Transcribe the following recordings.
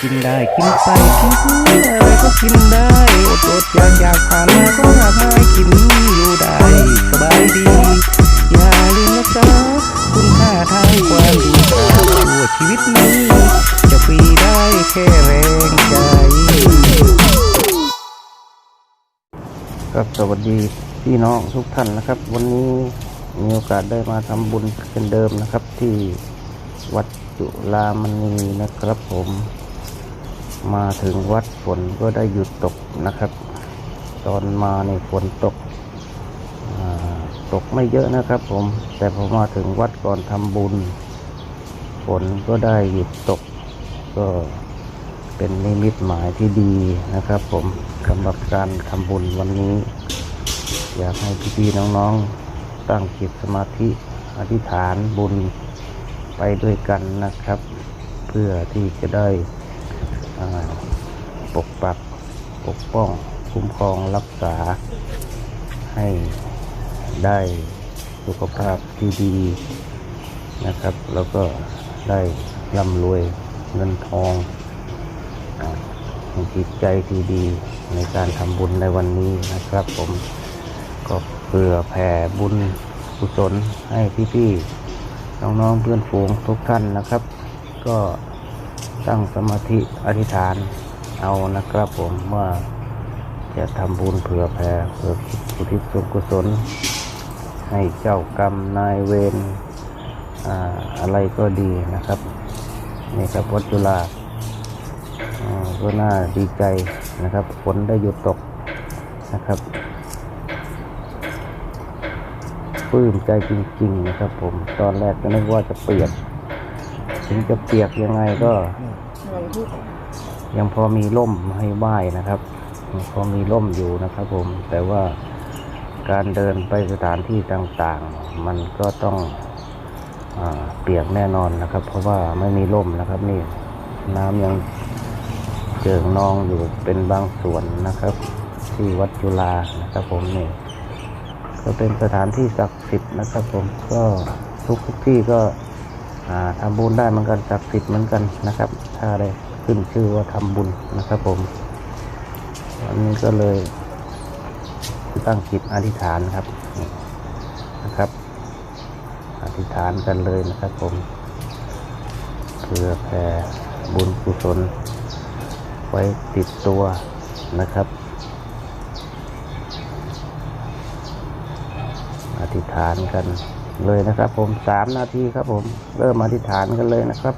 กินได้กินไปกินอะไรก็กินได้อดอดอยากอยากผ่านมาก็หาไม่กินอยู่ได้สบายดี อย่าลืมนะจ๊ะคุณค่าทางความดีชั่วชีวิตนี้ จะฟรีได้แค่แรงใจ ครับสวัสดีพี่น้องทุกท่านนะครับ วันนี้มีโอกาสได้มาทำบุญเช่นเดิมนะครับที่วัดจุฬามณีนะครับผม มาถึงวัดฝนก็ได้หยุดตกนะครับ ตอนมาในฝนตกตกไม่เยอะนะครับ ผม แต่พอมาถึงวัดก่อนทำบุญ ฝนก็ได้หยุดตก ก็เป็นนิมิตหมายที่ดีนะครับ ผมสำหรับการทำบุญวันนี้ อยากให้พี่ๆน้องๆตั้งจิตสมาธิอธิษฐานบุญไปด้วยกันนะครับ เพื่อที่จะได้ ปกปักปกป้อง คุ้มครองรักษา ให้ได้สุขภาพที่ดีนะครับ แล้วก็ได้ร่ำรวยเงินทองจิตใจที่ดีในการทำบุญในวันนี้นะครับ ผมก็เพื่อแผ่บุญกุศลให้พี่ๆน้องๆเพื่อนฝูงทุกท่านนะครับ ก็ ตั้งสมาธิอธิษฐานเอานะครับผมว่าจะทำบุญเผื่อแผ่เผื่ออุทิศส่วนกุศล ให้เจ้ากรรมนายเวรอะไรก็ดีนะครับนี่ครับวัดจุฬาอ่าก็น่าดีใจนะครับฝนได้หยุดตกนะครับปลื้มใจจริง ๆ นะครับผมตอนแรกก็นึกว่าจะเปียกถึงจะเปียกยังไงก็ ยังพอมีร่มให้ไหว้นะครับพอมีร่มอยู่นะครับผม แต่ว่าการเดินไปสถานที่ต่างๆ มันก็ต้องอเปียกแน่นอนนะครับ เพราะว่าไม่มีร่มนะครับนี่น้ำยังเจิ่งนองอยู่เป็นบางส่วนนะครับ ที่วัดจุฬานะครับผมนี่ก็เป็นสถานที่ศักดิ์สิทธิ์นะครับ ผมก็ทุกทุกที่ก็อ่าทำบุญได้เหมือนกันศักดิ์สิทธิ์เหมือนกันนะครับ ถ้าได้ ขึ้นชื่อว่าทำบุญนะครับผมวันนี้ก็เลยตั้งจิตอธิษฐานครับนะครับ อธิษฐานกันเลยนะครับผมเพื่อแผ่บุญกุศล ไว้ติดตัวนะครับ อธิษฐานกันเลยนะครับผมสามนาทีครับผม เริ่มอธิษฐานกันเลยนะครับ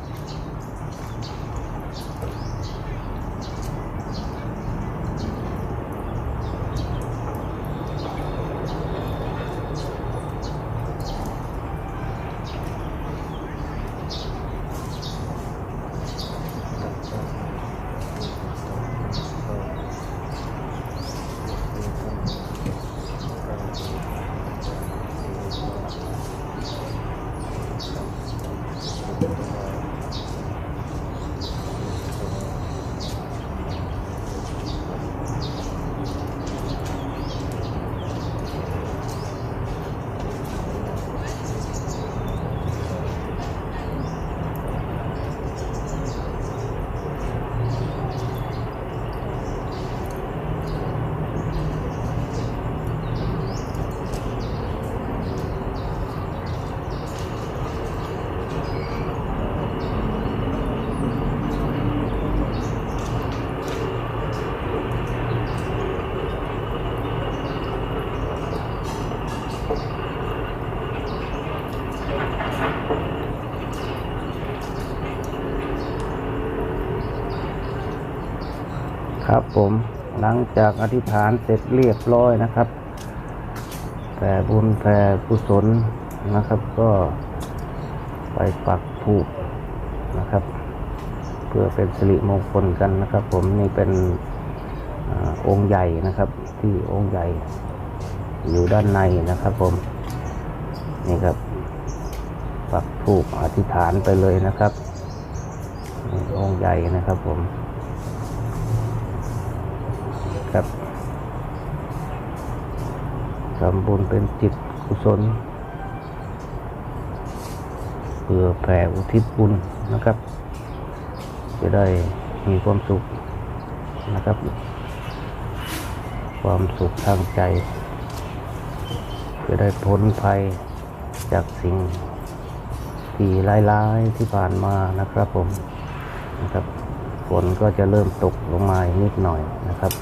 ครับผมหลังจากอธิษฐานเสร็จเรียบร้อยนะครับแผ่บุญแผ่กุศลนะครับก็ไปปักถูกนะครับ เพื่อเป็นสิริมงคลกันนะครับ ผมนี่เป็นอองค์ใหญ่นะครับ ที่องค์ใหญ่อยู่ด้านในนะครับ ผมนี่ครับ ปักถูกอธิษฐานไปเลยนะครับนี่องค์ใหญ่นะครับผม ครับทำบุญเป็นจิตกุศลเพื่อแผ่อุทิศบุญนะครับ จะได้มีความสุขนะครับ ความสุขทางใจ จะได้พ้นภัยจากสิ่งที่ร้ายๆที่ผ่านมานะครับผมนะครับฝนก็จะเริ่มตกลงมานิดหน่อยนะครับ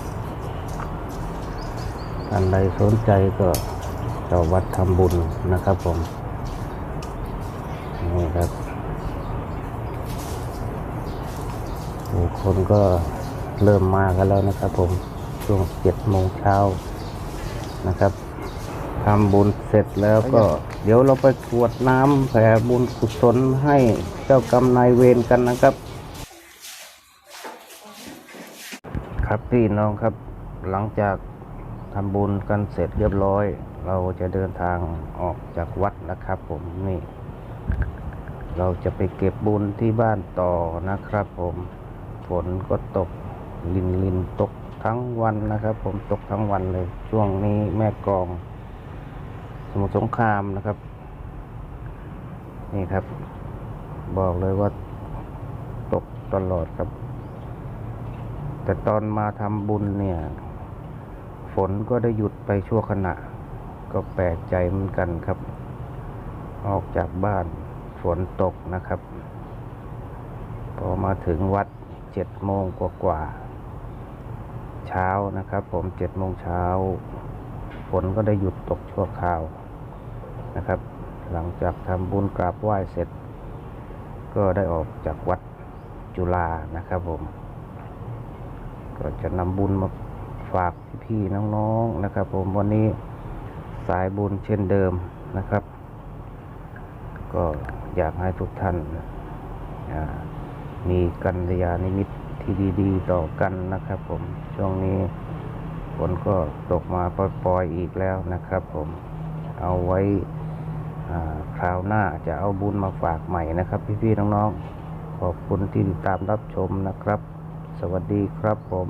ท่านใดสนใจก็ต่อวัดทำบุญนะครับผม นี่ครับคนก็เริ่มมากันแล้วนะครับผม ช่วงเจ็ดโมงเช้านะครับทำบุญเสร็จแล้วก็ เดี๋ยวเราไปกรวดน้ำแผ่บุญกุศลให้เจ้ากรรมนายเวรกันนะครับ ครับพี่น้องครับหลังจาก ทำบุญกันเสร็จเรียบร้อย เราจะเดินทางออกจากวัดนะครับผมนี่ เราจะไปเก็บบุญที่บ้านต่อนะครับผมฝนก็ตกลินลินตกทั้งวันนะครับ ผมตกทั้งวันเลย ช่วงนี้แม่กอง สมุทรสงครามนะครับ นี่ครับ บอกเลยว่าตกตลอดครับ แต่ตอนมาทำบุญเนี่ย ฝนก็ได้หยุดไปชั่วขณะ ก็แปลกใจเหมือนกันครับ ออกจากบ้านฝนตกนะครับ พอมาถึงวัดเจ็ดโมงกว่าๆเช้านะครับ ผมเจ็ดโมงเช้า ฝนก็ได้หยุดตกชั่วคราวนะครับ หลังจากทำบุญกราบไหว้เสร็จ ก็ได้ออกจากวัดจุฬานะครับผม ก็จะนำบุญมาฝาก พี่ๆน้องๆนะครับ ผมวันนี้สายบุญเช่นเดิมนะครับ ก็อยากให้ทุกท่านมีกัลยาณิมิตที่ดีๆ ต่อกันนะครับ ผมช่วงนี้ฝนก็ตกมาปล่อยๆอีกแล้วนะครับ ผมเอาไว้คราวหน้าจะเอาบุญมาฝากใหม่นะครับ พี่ๆน้องๆขอบคุณที่ติดตามรับชมนะครับ สวัสดีครับผม